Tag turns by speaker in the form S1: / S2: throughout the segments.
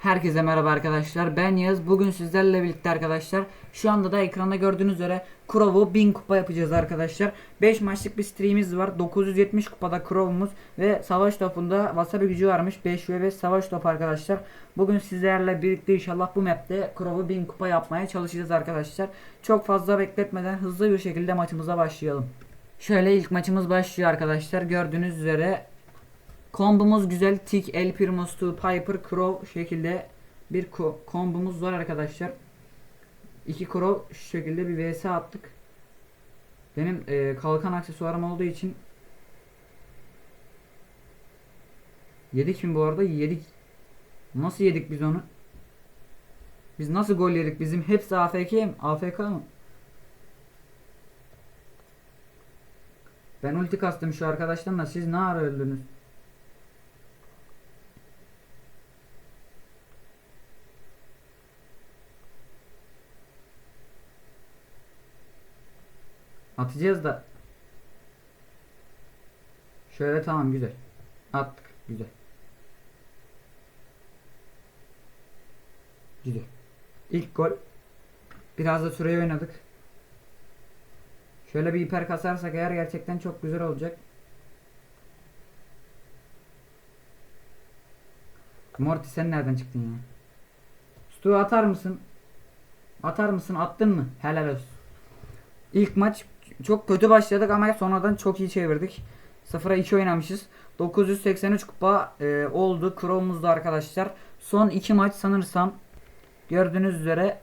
S1: Herkese merhaba arkadaşlar. Ben Yağız. Bugün sizlerle birlikte arkadaşlar. Şu anda da ekranda gördüğünüz üzere Crow'u 1000 kupa yapacağız arkadaşlar. 5 maçlık bir streamimiz var. 970 kupada Crow'umuz ve savaş topunda wasabi gücü varmış. 5 ve 5 savaş topu arkadaşlar. Bugün sizlerle birlikte inşallah bu map'te Crow'u 1000 kupa yapmaya çalışacağız arkadaşlar. Çok fazla bekletmeden hızlı bir şekilde maçımıza başlayalım. Şöyle ilk maçımız başlıyor arkadaşlar. Gördüğünüz üzere Kombumuz güzel. Tick, El Primostu, Piper, Crow şekilde bir ko- kombumuz var arkadaşlar. İki Crow şu şekilde bir vs attık. Benim e, kalkan aksesuarım olduğu için Yedik mi bu arada? Yedik. Nasıl yedik biz onu? Biz nasıl gol yedik? Bizim hepsi AFK mi? AFK mı? Ben ulti kastım şu arkadaştan da siz ne ara öldünüz? Atacağız da. Şöyle tamam güzel. Attık. Güzel. Güzel. İlk gol. Biraz da süreyi oynadık. Şöyle bir hiper kasarsak eğer gerçekten çok güzel olacak. Morty sen nereden çıktın ya? Stu atar mısın? Atar mısın? Attın mı? Helal olsun. İlk maç çok kötü başladık ama sonradan çok iyi çevirdik. 0'a 2 oynamışız. 983 kupa e, oldu. Crow'umuzda arkadaşlar. Son 2 maç sanırsam gördüğünüz üzere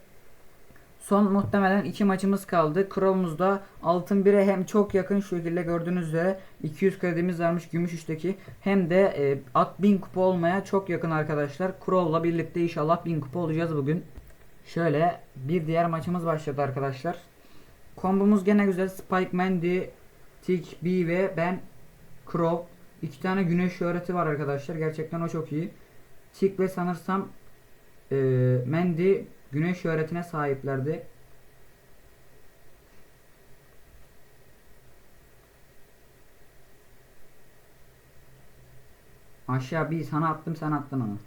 S1: son muhtemelen 2 maçımız kaldı. Crow'umuzda altın 1'e hem çok yakın şu şekilde gördüğünüz üzere 200 kredimiz varmış gümüş üçteki hem de e, at 1000 kupa olmaya çok yakın arkadaşlar. Crow'la birlikte inşallah 1000 kupa olacağız bugün. Şöyle bir diğer maçımız başladı arkadaşlar. Kombomuz gene güzel. Spike, Mandy, Tick, B ve ben Crow. İki tane güneş şöhreti var arkadaşlar. Gerçekten o çok iyi. Tick ve sanırsam e, Mandy güneş şöhretine sahiplerdi. Aşağı bir sana attım sen attın onu.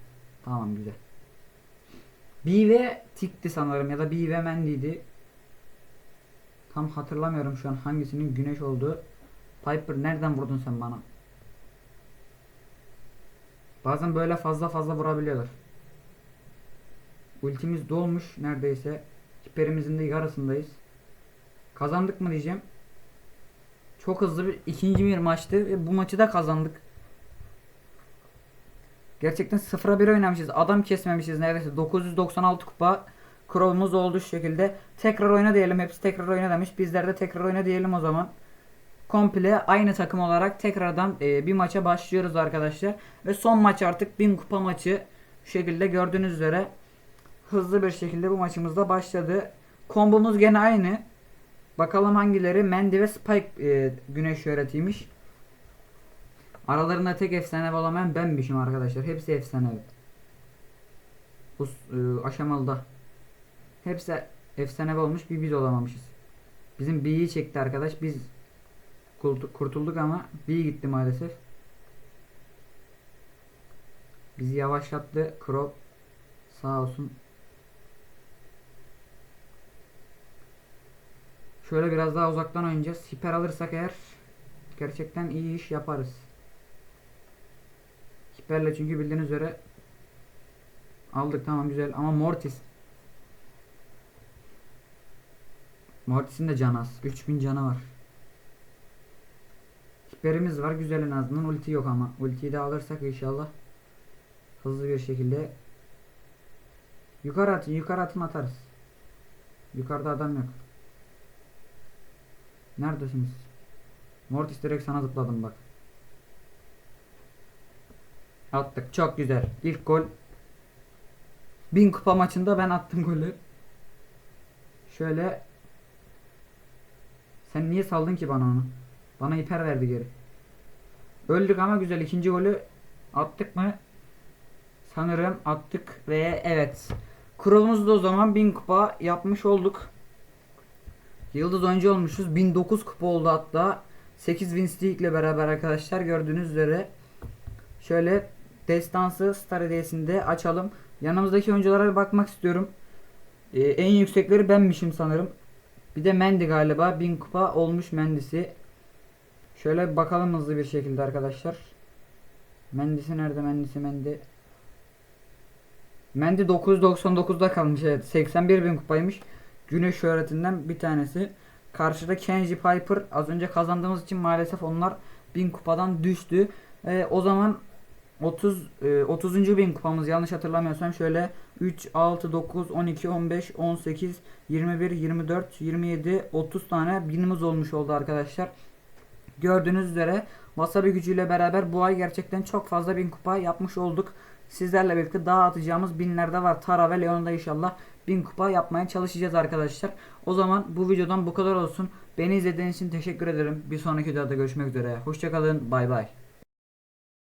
S1: Tamam güzel. B ve Tick'ti sanırım ya da B ve Mandy'di. Tam hatırlamıyorum şu an hangisinin güneş olduğu. Piper nereden vurdun sen bana? Bazen böyle fazla fazla vurabiliyorlar. Ultimiz dolmuş neredeyse. Hiperimizin de yarısındayız. Kazandık mı diyeceğim. Çok hızlı bir ikinci bir maçtı ve bu maçı da kazandık. Gerçekten 0'a 1 oynamışız. Adam kesmemişiz neredeyse. 996 kupa. Crow'umuz oldu şu şekilde. Tekrar oyna diyelim. Hepsi tekrar oyna demiş. Bizler de tekrar oyna diyelim o zaman. Komple aynı takım olarak tekrardan e, bir maça başlıyoruz arkadaşlar. Ve son maç artık 1000 kupa maçı. Şu şekilde gördüğünüz üzere hızlı bir şekilde bu maçımızda başladı. Kombomuz gene aynı. Bakalım hangileri Mandy ve Spike e, güneş şöhretiymiş. Aralarında tek efsane olamayan benmişim arkadaşlar. Hepsi efsane. Bu e, aşamalıda. Hepsi efsane olmuş bir biz olamamışız. Bizim B'yi çekti arkadaş. Biz kurtu- kurtulduk ama B gitti maalesef. Bizi yavaşlattı. Crop sağ olsun. Şöyle biraz daha uzaktan oynayacağız. Hiper alırsak eğer gerçekten iyi iş yaparız. Hiperle çünkü bildiğiniz üzere aldık tamam güzel ama Mortis Mortis'in de canı az. 3000 canı var. Hiperimiz var. Güzel en azından. Ulti yok ama. Ultiyi de alırsak inşallah hızlı bir şekilde yukarı atın. Yukarı atın atarız. Yukarıda adam yok. Neredesiniz? Mortis direkt sana zıpladım bak. Attık. Çok güzel. İlk gol. 1000 kupa maçında ben attım golü. Şöyle sen niye saldın ki bana onu? Bana hiper verdi geri. Öldük ama güzel. ikinci golü attık mı? Sanırım attık ve evet. Kurulumuzda o zaman 1000 kupa yapmış olduk. Yıldız oyuncu olmuşuz. 1009 kupa oldu hatta. 8 win ile beraber arkadaşlar gördüğünüz üzere. Şöyle destansı star hediyesinde açalım. Yanımızdaki oyunculara bakmak istiyorum. Ee, en yüksekleri benmişim sanırım. Bir de Mendy galiba 1000 kupa olmuş Mendy'si. Şöyle bakalım hızlı bir şekilde arkadaşlar. Mendy'si nerede Mendy'si Mendy. Mendy 999'da kalmış evet 81 bin kupaymış. Güneş şöhretinden bir tanesi. Karşıda Kenji Piper az önce kazandığımız için maalesef onlar 1000 kupadan düştü. Ee, o zaman 30 e, 30. bin kupamız yanlış hatırlamıyorsam şöyle 3 6 9 12 15 18 21 24 27 30 tane binimiz olmuş oldu arkadaşlar. Gördüğünüz üzere Wasabi gücüyle beraber bu ay gerçekten çok fazla bin kupa yapmış olduk. Sizlerle birlikte daha atacağımız binlerde var. Tara ve Leon'da inşallah bin kupa yapmaya çalışacağız arkadaşlar. O zaman bu videodan bu kadar olsun. Beni izlediğiniz için teşekkür ederim. Bir sonraki videoda görüşmek üzere. Hoşçakalın. Bay bay.